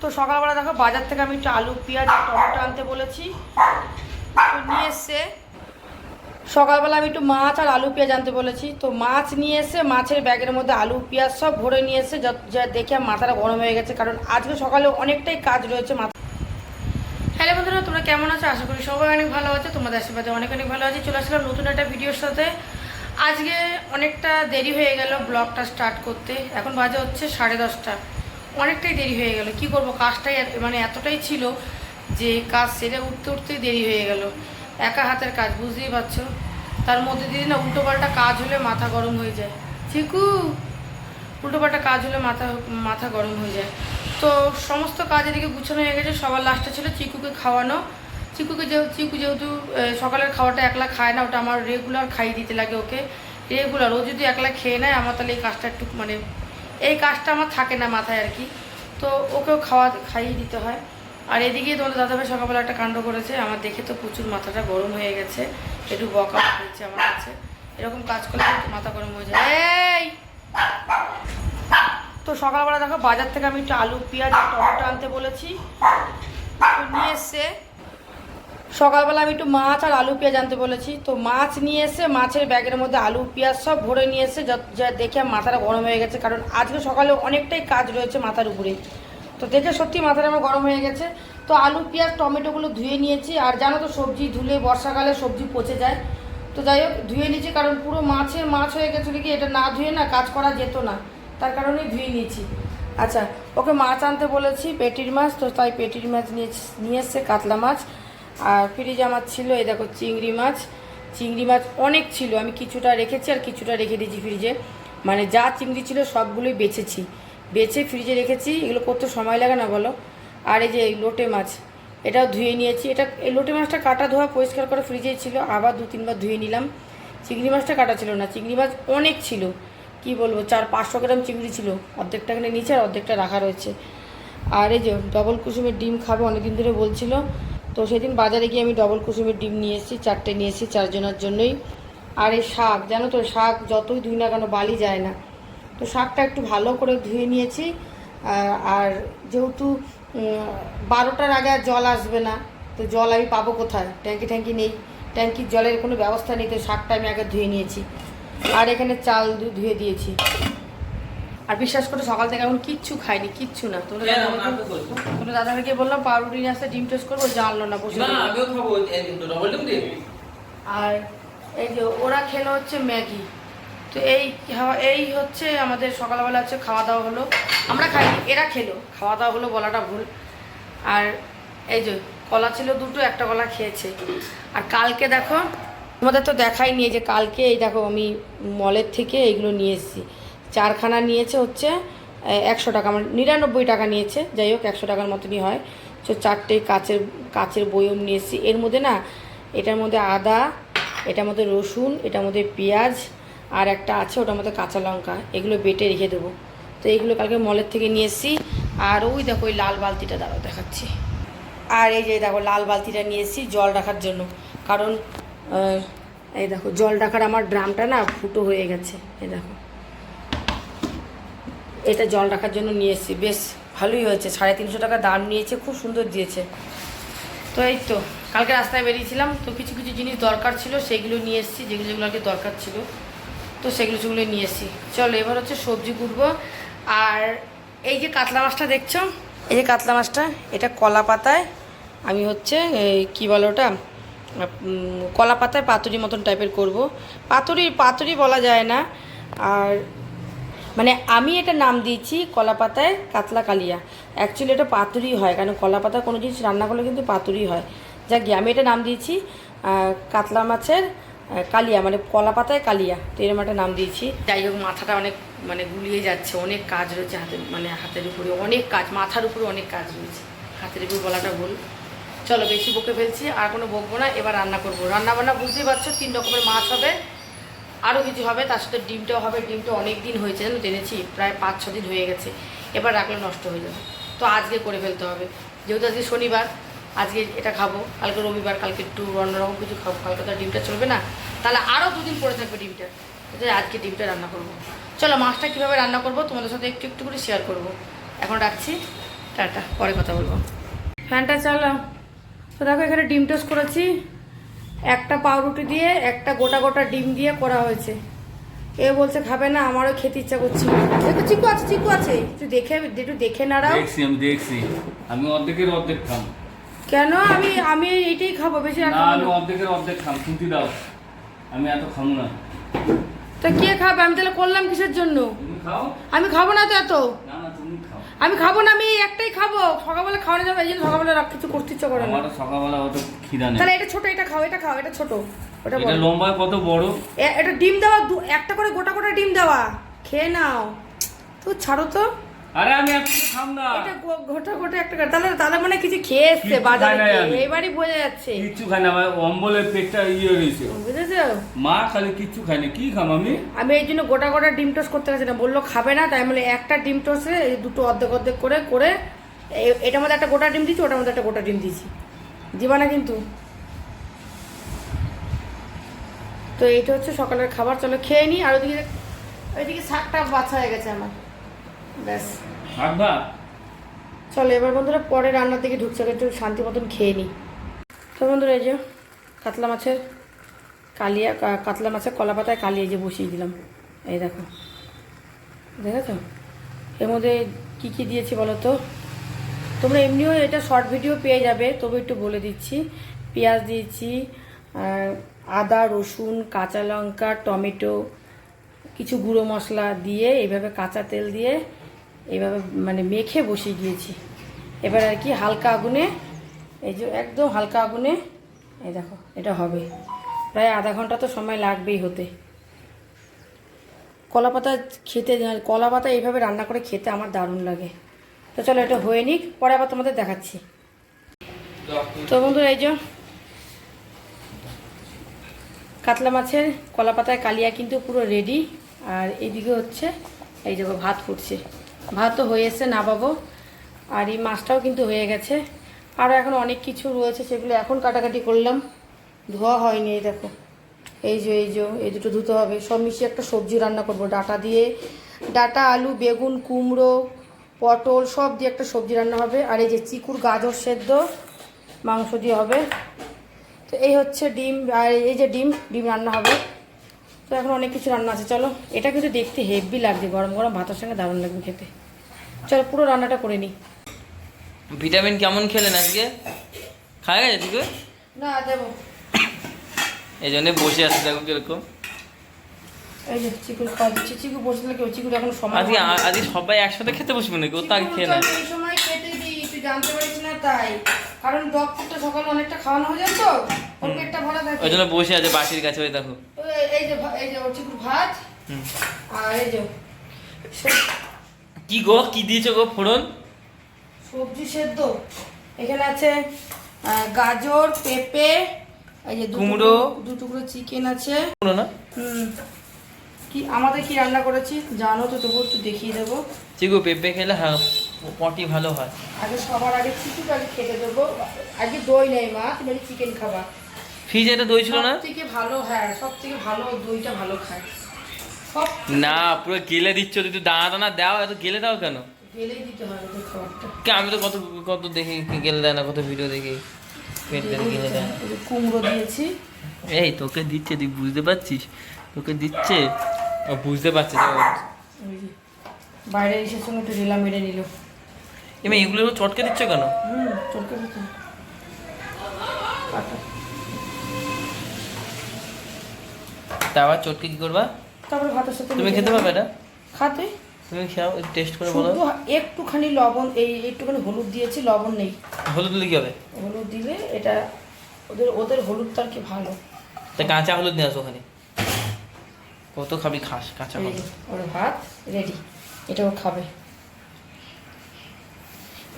তো সকালবেলা দেখো বাজার থেকে আমি একটু আলু, পেঁয়াজ আর টমেটো আনতে বলেছি। তো নিয়ে এসছে সকালবেলা আমি একটু মাছ আর আলু, পেঁয়াজ আনতে বলেছি। তো মাছ নিয়ে এসে মাছের ব্যাগের মধ্যে আলু, পেঁয়াজ সব ভরে নিয়ে এসে যা দেখে মাথাটা গরম হয়ে গেছে। কারণ আজকে সকালে অনেকটাই কাজ রয়েছে মাথা। হ্যালো বন্ধুরা, তোমরা কেমন আছো? আশা করি সবাই অনেক ভালো আছে। তোমাদের আশীর্বাদে অনেক অনেক ভালো আছি। চলে আসলাম নতুন একটা ভিডিওর সাথে। আজকে অনেকটা দেরি হয়ে গেল ব্লগটা স্টার্ট করতে। এখন বাজে হচ্ছে সাড়ে দশটা। অনেকটাই দেরি হয়ে গেল। কি করব? কাজটাই মানে এতটাই ছিল যে কাজ সেরে উঠতে উঠতেই দেরি হয়ে গেল। একা হাতের কাজ, বুঝতেই পারছ? তার মধ্যে দিয়ে না উল্টোপাল্টা কাজ হলে মাথা গরম হয়ে যায়। চিকু উল্টোপাল্টা কাজ হলে মাথা মাথা গরম হয়ে যায়। তো সমস্ত কাজ এদিকে গুছানো হয়ে গেছে। সবার লাস্টে ছিল চিকুকে খাওয়ানো। চিকুকে যেহেতু চিকু যেহেতু সকালের খাওয়াটা একলা খায় না, ওটা আমার রেগুলার খাইয়ে দিতে লাগে ওকে। রেগুলার ও যদি একলা খেয়ে নেয়, আমার তাহলে এই কাজটা একটু মানে এই কাজটা আমার থাকে না মাথায় আর কি। তো ওকেও খাওয়া, খাইয়ে দিতে হয়। আর এদিকে তোমাদের দাদাভাই সকালবেলা একটা কাণ্ড করেছে। আমার দেখে তো প্রচুর মাথাটা গরম হয়ে গেছে। একটু বকা হয়েছে আমার কাছে। এরকম কাজ করলে মাথা গরম হয়ে যায়। এই! তো সকালবেলা দেখো, বাজার থেকে আমি একটু আলু, পেঁয়াজ, টমেটো আনতে বলেছি। নিয়ে এসছে সকালবেলা আমি একটু মাছ আর আলু পেঁয়াজ আনতে বলেছি। তো মাছ নিয়ে এসে, মাছের ব্যাগের মধ্যে আলু, পেঁয়াজ সব ভরে নিয়ে এসে যা দেখে মাথাটা গরম হয়ে গেছে, কারণ আজকে সকালে অনেকটাই কাজ রয়েছে মাথার উপরে তো দেখে সত্যি মাথাটা আমার গরম হয়ে গেছে। তো আলু, পেঁয়াজ, টমেটোগুলো ধুয়ে নিয়েছি, আর জানো তো সবজি ধুলে বর্ষাকালে সবজি পচে যায়। তো যাই হোক, ধুয়ে নিয়েছি, কারণ পুরো মাছের মাছ হয়ে গেছিল কি এটা না ধুয়ে না কাজ করা যেত না। তার কারণেই ধুয়ে নিয়েছি। আচ্ছা ওকে মাছ আনতে বলেছি, পেটির মাছ, তো তাই পেটির মাছ নিয়ে নিয়ে এসছে কাতলা মাছ। আর ফ্রিজে আমার ছিল, এই দেখো চিংড়ি মাছ। চিংড়ি মাছ অনেক ছিল, আমি কিছুটা রেখেছি আর কিছুটা রেখে দিয়েছি ফ্রিজে। মানে যা চিংড়ি ছিল সবগুলোই বেছেছি। বেছে ফ্রিজে রেখেছি, এগুলো করতে সময় লাগে না বলো। আর এই যে লোটে মাছ, এটাও ধুয়ে নিয়েছি। এটা, এই লোটে মাছটা কাটা ধোয়া পরিষ্কার করে ফ্রিজেই ছিল, আবার দু তিনবার ধুয়ে নিলাম। চিংড়ি মাছটা কাটা ছিল না, চিংড়ি মাছ অনেক ছিল। কি বলব, চার পাঁচশো গ্রাম চিংড়ি ছিল, অর্ধেকটা এখানে নিচে আর অর্ধেকটা রাখা রয়েছে। আর এই যে ডবল কুসুমের ডিম খাবে, অনেকদিন ধরে বলছিল তো সেদিন বাজারে গিয়ে আমি ডবল কুসুমের ডিম নিয়ে এসেছি, চারটে নিয়ে এসেছি চারজনের জন্যই। আর এই শাক, জানো তো, শাক যতই ধুই না কেন বালি যায় না। তো শাকটা একটু ভালো করে ধুয়ে নিয়েছি আর- যেহেতু বারোটার আগে আর জল আসবে না, তো জল আমি পাবো কোথায়? ট্যাঙ্কি ট্যাঙ্কি নেই। ট্যাঙ্কির জলের কোনো ব্যবস্থা নেই, তো শাকটা আমি আগে ধুয়ে নিয়েছি। আর এখানে চাল ধুয়ে দিয়েছি। আর বিশ্বাস করে সকাল থেকে এখন কিচ্ছু খাইনি কিচ্ছু না। তোমরা? তোমরা দাদাভাইকে বললাম পাউরুটি নিয়ে আসতে ডিম টেস্ট করব জানলো না বসে আর এই যে ওরা খেলো হচ্ছে ম্যাগি। তো এই এই হচ্ছে আমাদের সকালবেলা হচ্ছে খাওয়া দাওয়া হলো। আমরা খাইনি এরা খেলো। খাওয়া দাওয়া হলো বলাটা ভুল। আর এই যে কলা ছিল দুটো একটা কলা খেয়েছে। আর কালকে দেখো তোমাদের তো দেখাই নিয়ে যে কালকে এই দেখো আমি মলের থেকে এইগুলো নিয়ে এসেছি। চারখানা নিয়েছে হচ্ছে একশো টাকা মানে নিরানব্বই টাকা নিয়েছে, যাই হোক একশো টাকার মতনই হয়। তো চারটে কাচের কাচের বয়ম নিয়ে এসেছি। এর মধ্যে না, এটার মধ্যে আদা, এটার মধ্যে রসুন, এটার মধ্যে পেঁয়াজ, আর একটা আছে, ওটার মধ্যে কাঁচা লঙ্কা, এগুলো বেটে রেখে দেবো। তো এইগুলো কালকে মলের থেকে নিয়ে এসেছি। আর ওই দেখো, ওই লাল বালতিটা দাঁড়াও, দেখাচ্ছি। আর এই যে দেখো, লাল বালতিটা নিয়ে এসেছি জল রাখার জন্য। কারণ এই দেখো, জল রাখার আমার ড্রামটা না ফুটো হয়ে গেছে, এই দেখো। এটা জল রাখার জন্য নিয়ে এসেছি। বেশ ভালোই হয়েছে। সাড়ে তিনশো টাকা দাম নিয়েছে, খুব সুন্দর দিয়েছে। তো এই তো, কালকে রাস্তায় বেরিয়েছিলাম, তো কিছু কিছু জিনিস দরকার ছিল, সেগুলো নিয়ে এসেছি, যেগুলো যেগুলো আর কি দরকার ছিল, তো সেগুলো সেগুলো নিয়ে এসেছি। চলো, এবার হচ্ছে সবজি কুটবো। আর এই যে কাতলা মাছটা দেখছ? এই যে কাতলা মাছটা, এটা কলা পাতায়, আমি হচ্ছে কি বলো ওটা? কলা পাতায় পাতুরি মতন টাইপের করব। পাতুরি পাতুরি বলা যায় না। আর মানে আমি এটা নাম দিয়েছি কলা পাতায় কাতলা কালিয়া। অ্যাকচুয়ালি এটা পাতুরি হয়, কারণ কলা পাতায় কোনো জিনিস রান্না করলে কিন্তু পাতুরি হয়। যাক গিয়ে, আমি এটা নাম দিয়েছি কাতলা মাছের কালিয়া মানে কলা পাতায় কালিয়া। তো এরকম একটা নাম দিয়েছি। যাই হোক, মাথাটা অনেক মানে গুলিয়ে যাচ্ছে, অনেক কাজ রয়েছে হাতের মানে হাতের উপরে, অনেক কাজ, মাথার উপরে অনেক কাজ রয়েছে। হাতের উপরে বলাটা ভুল। চলো, বেশি বকে ফেলছি, আর কোনো বকবো না, এবার রান্না করব। রান্না বান্না বুঝতেই পারছ, তিন রকমের মাছ হবে। আরও কিছু হবে, তার সাথে ডিমটাও হবে, ডিমটা অনেক দিন হয়েছে জানো জেনেছি প্রায় পাঁচ, ছ দিন হয়ে গেছে। এবার রাখলে নষ্ট হয়ে যাবে। তো আজকে করে ফেলতে হবে। যেহেতু আজকে শনিবার, আজকে এটা খাব, কালকে রবিবার, কালকে একটু অন্যরকম কিছু খাব, কালকে তো ডিমটা চলবে না। তাহলে আরও দুদিন পরে থাকবে ডিমটা। আজকে ডিমটা রান্না করব। চলো, মাছটা কীভাবে রান্না করব তোমাদের সাথে একটু একটু করে শেয়ার করব। এখন রাখছি। টাটা, পরে কথা বলব। ফ্যানটা চালাও। তো দেখো, এখানে ডিম টোস্ট করেছি। একটা পাউরুটি দিয়ে একটা গোটা গোটা ডিম দিয়ে করা হয়েছে। এ বলছে খাবে না আমারও খেতে ইচ্ছা করছে দেখো চিকু আছে চিকু আছে। একটু দেখে একটু দেখে নাড়াও। দেখছি আমি দেখছি। আমি অর্ধেকের অর্ধেক খাম। কেন? আমি আমি এটাই খাব বেশি না আমি অর্ধেকের অর্ধেক খাম খুঁটি দাও। আমি এত খাব না। তা কে খাবে? আমি তাহলে করলাম কিসের জন্য? খাও। আমি খাব না তো এত? না আমি খাব না আমি একটাই খাব। সকালবেলা খাওয়ানো যাবে এই জন্য সকালবেলা রাখ কিছু করতে ইচ্ছা করে না। আমার সকালবেলা অত খিদা নেই। তাহলে এটা ছোট এটা খাও এটা খাও এটা ছোট ওটা এটা। লম্বা কত বড়? এ- এটা ডিম দেওয়া দু- একটা করে গোটা গোটা ডিম দেওয়া। খেয়ে নাও। তো ছাড়ো তো। আরে আমি খাম না। এটা একটা তাহলে তাহলে মানে কিছু খেয়ে এসছে বাজারে। এবারই বোঝা যাচ্ছে। খাই না অম্বলের পেটটা ইয়ে বুঝেছ? মা খালি খাই না কি খাম আমি? আমি এই জন্য গোটা গোটা ডিম টোস্ট করতে গেছি না। বলল খাবে না তাই বলে একটা ডিম টোস্টে দুটো অর্ধেক অর্ধেক করে করে এটার মধ্যে একটা গোটা ডিম দিয়েছি ওটার মধ্যে একটা গোটা ডিম দিয়েছি। দিবা না কিন্তু। তো এইটা হচ্ছে সকালের খাবার। চলো খেয়ে নিই আর ওইদিকে ওইদিকে শাকটা বাছা হয়ে গেছে আমার। ব্যাস। চলো এবার বন্ধুরা পরে রান্নার দিকে ঢুকছে একটু শান্তি মতন খেয়ে নিই। তো বন্ধুরা এই যে কাতলা মাছের কালিয়া কা- কাতলা মাছের কলা পাতায় কালিয়ে যে বসিয়ে দিলাম। এই দেখো। দেখেছ এর মধ্যে কী কী দিয়েছি বলো তো? তোমরা এমনিও এটা শর্ট ভিডিও পেয়ে যাবে তবু একটু বলে দিচ্ছি। পেঁয়াজ দিয়েছি আর আদা রসুন কাঁচা লঙ্কা টমেটো কিছু গুঁড়ো মশলা দিয়ে এইভাবে কাঁচা তেল দিয়ে এইভাবে মানে মেখে বসিয়ে দিয়েছি। এবার আর কি হালকা আগুনে, এই যে একদম হালকা আগুনে, এই দেখো, এটা হবে। প্রায় আধা ঘণ্টা তো সময় লাগবেই হতে। কলা পাতা খেতে, কলা পাতা এইভাবে রান্না করে খেতে আমার দারুণ লাগে। তো চলো এটা হয়ে নিক, পরে আবার তোমাদের দেখাচ্ছি। তো বন্ধু এই যে কাতলা মাছের কলা পাতায় কালিয়া কিন্তু পুরো রেডি আর এইদিকে হচ্ছে, এই দেখো ভাত ফুটছে। ভাত তো হয়ে এসছে না পাবো আর এই মাছটাও কিন্তু হয়ে গেছে। আরও এখন অনেক কিছু রয়েছে সেগুলো এখন কাটাকাটি করলাম। ধোয়া হয়নি, এই দেখো। এই যে এই যে, এই দুটো ধুতে হবে। সব মিশিয়ে একটা সবজি রান্না করব। ডাটা দিয়ে ডাটা, আলু, বেগুন, কুমড়ো, পটল, সব দিয়ে একটা সবজি রান্না হবে। আর এই যে চিকুর গাজর সেদ্ধ, মাংস দিয়ে হবে। তো এই হচ্ছে ডিম, আর এই যে ডিম ডিম রান্না হবে। তো এখন অনেক কিছু রান্না আছে চলো। এটা কিন্তু দেখতে হেভি লাগছে গরম গরম ভাতের সঙ্গে দারুণ লাগবে খেতে। চলো পুরো রান্নাটা করে নিই ভিটামিন কেমন খেলেন আজকে? খাওয়া গেছে ঠিক না দেবো। এই জন্য বসে আছে দেখো কীরকম। এই যে চিকুর খাওয়া দিচ্ছি চিকু কেউ চিকুর এখন সময় আজকে আজকে সবাই একসাথে খেতে বসবে নাকি? ও খেয়ে তো এই সময় খেতে দিই তুই জানতে পারিস না তাই। কারণ ডগ ফুডটা সকালে অনেকটা খাওয়ানো হয়ে যায় তো ওর পেটটা ভরা থাকে। ওই জন্য বসে আছে বাটির কাছে ওই দেখো। এই- যে এই যে চিকুর ভাত আর এই যে কি গো কি দিয়েছ গো ফোড়ন? সবজি সেদ্ধ। এখানে আছে গাজর পেঁপে এই যে কুমড়ো। দু টুকরো চিকেন আছে। পুরো না? হুম। কি আমাদের কি রান্না করেছি? জানো তো তবু একটু দেখিয়ে দেবো। চিকু পেঁপে খেলে হ্যাঁ পটি ভালো হয়। আগে সবার আগে চিকুকে আগে খেতে দেবো। আগে দই নেই মা তুমি চিকেন খাবা। ফ্রিজে একটা দই ছিল না? থেকে ভালো হ্যাঁ সব থেকে ভালো দইটা ভালো খায়। না পুরো গেলে দিচ্ছ একটু দানা দানা দাও এত গেলে দাও কেন? গেলেই দিতে হবে খাবারটা। কে আমি তো কত কত দেখি গেলে দেয় না কত ভিডিও দেখি। কুমড়ো দিয়েছি। এই তোকে দিচ্ছে তুই বুঝতে পারছিস? তোকে দিচ্ছে ও বুঝতে পারছে বাইরে এসে সঙ্গে একটু রেলা মেরে নিল। এমনি এগুলো চটকে দিচ্ছ কেন? হুম চলকে দিতে তা আবার চটকে কি করবা? তারপরে ভাতের সাথে তুমি খেতে। পারবে এটা খাতে তুমি খাও টেস্ট করে বলো। একটুখানি লবণ এই একটুখানি হলুদ দিয়েছি লবণ নেই। হলুদ দিলে কি হবে? হলুদ দিলে এটা ওদের ওদের হলুদ তার কি ভালো। তা কাঁচা হলুদ নিয়ে আসো ওখানে। কত খাবি খাস কাঁচা হলুদ। ওর ভাত রেডি এটা ও খাবে।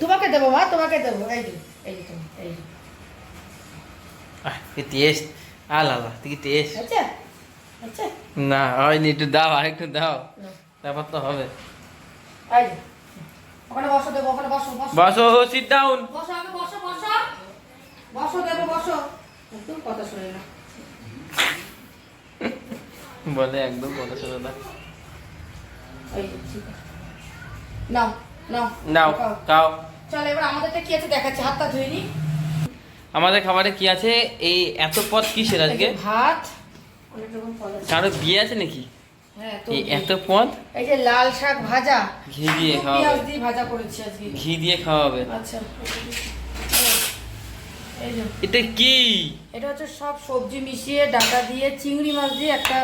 তোমাকে দেবো মা তোমাকে দেবো। এই এই এই আহ কি টেস্ট আলা আলা কি টেস্ট আচ্ছা। না হয়নি একটু দাও আর একটু দাও। তারপর তো হবে। বসো সিট ডাউন বসো আগে বসো বসো বসো দেবো বসো। একদম কথা শুনে না। বলে একদম কথা শোনো না। নাও নাও নাও খাও। চল এবার আমাদেরটা কি আছে দেখাচ্ছি? হাতটা ধুয়ে নি আমাদের খাবারে কি আছে? এই এত পদ কিসের আজকে? ভাত অনেক রকম পদ আছে। কারও বিয়ে আছে নাকি? হ্যাঁ তো এত পদ? এই যে লাল শাক ভাজা ঘি দিয়ে খাওয়াবে পেঁয়াজ দিয়ে ভাজা করেছি আজকে। ঘি দিয়ে খাওয়াবে আচ্ছা। এটা কি? এটা হচ্ছে সব সবজি মিশিয়ে ডাটা দিয়ে চিংড়ি মাছ দিয়ে একটা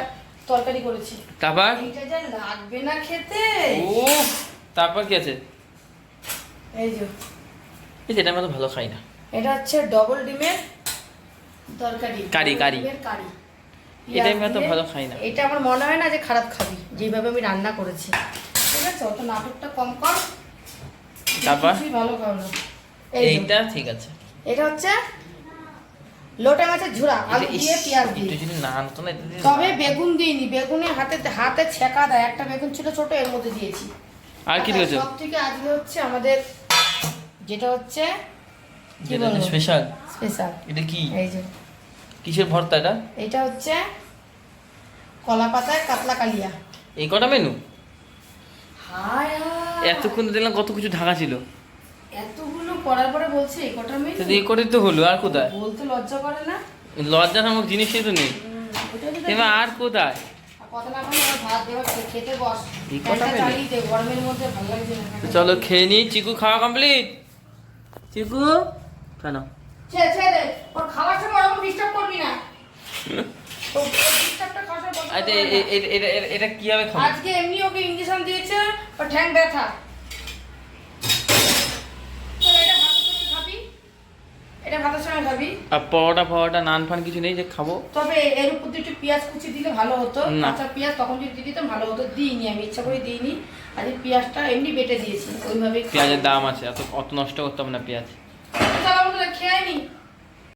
তরকারি করেছি। তারপর? এইটা যা লাগবে না খেতে। ও তারপর কি আছে? এই যে। এই যেটা আমরা তো ভালো খাই না। এটা হচ্ছে ডবল ডিমের তরকারি। কারি, কারি। কারি। এটা তো ভালো খাই না। এটা আমার মনে হয় না যে খারাপ খাবি যেভাবে আমি রান্না করেছি। ঠিক আছে অত নাটকটা কম কর। তারপর? ভালো খাও না। এইটা ঠিক আছে। এটা হচ্ছে লোটে মাছের ঝুরা আলু দিয়ে পেঁয়াজ একটু দিয়ে যদি না আনতো না তবে বেগুন দিইনি বেগুনে হাতে হাতে ছেঁকা দেয়। একটা বেগুন ছিল ছোট এর মধ্যে দিয়েছি। আর কি দিয়েছ সব থেকে আজকে হচ্ছে আমাদের যেটা হচ্ছে কি যেটা বলব? স্পেশাল স্পেশাল এটা কি? এই যে। কিসের ভর্তা এটা? এটা হচ্ছে কলা পাতায় কাতলা কালিয়া। এই কটা মেনু হায় হায়। এতক্ষণ দেখলাম কত কিছু ঢাকা ছিল। এতগুলো করার পরে বলছে এই কটা তো এই করে তো হলো আর কোথায়? বলতে লজ্জা করে না? লজ্জা নামক জিনিসই তো নেই। এবার আর কোথায়? চলো খেয়ে নি চিকু খাওয়া কমপ্লিট চিকু? কেন ছেড়ে ছেড়ে দে। ওর খাওয়ার সময় ওরকম ডিস্টার্ব করবি না। আচ্ছা এটা কীভাবে খাব? আজকে এমনি ওকে ইঞ্জেকশন দিয়েছে ও ঠ্যাং ব্যথা। এটা ভাতের সঙ্গে খাবি? আর পরোটা ফরোটা নান ফান কিছু নেই যে খাব? তবে এর উপর দিয়ে একটু পেঁয়াজ কুচি দিলে ভালো হতো। কাঁচা পেঁয়াজ তখন যদি ভালো হতো। দিইনি আমি ইচ্ছা করে দিইনি। আর পেঁয়াজটা এমনি বেটে দিয়েছি। ওইভাবে পেঁয়াজের দাম আছে অত নষ্ট করতাম না পেঁয়াজ। Eu tava no Kenny.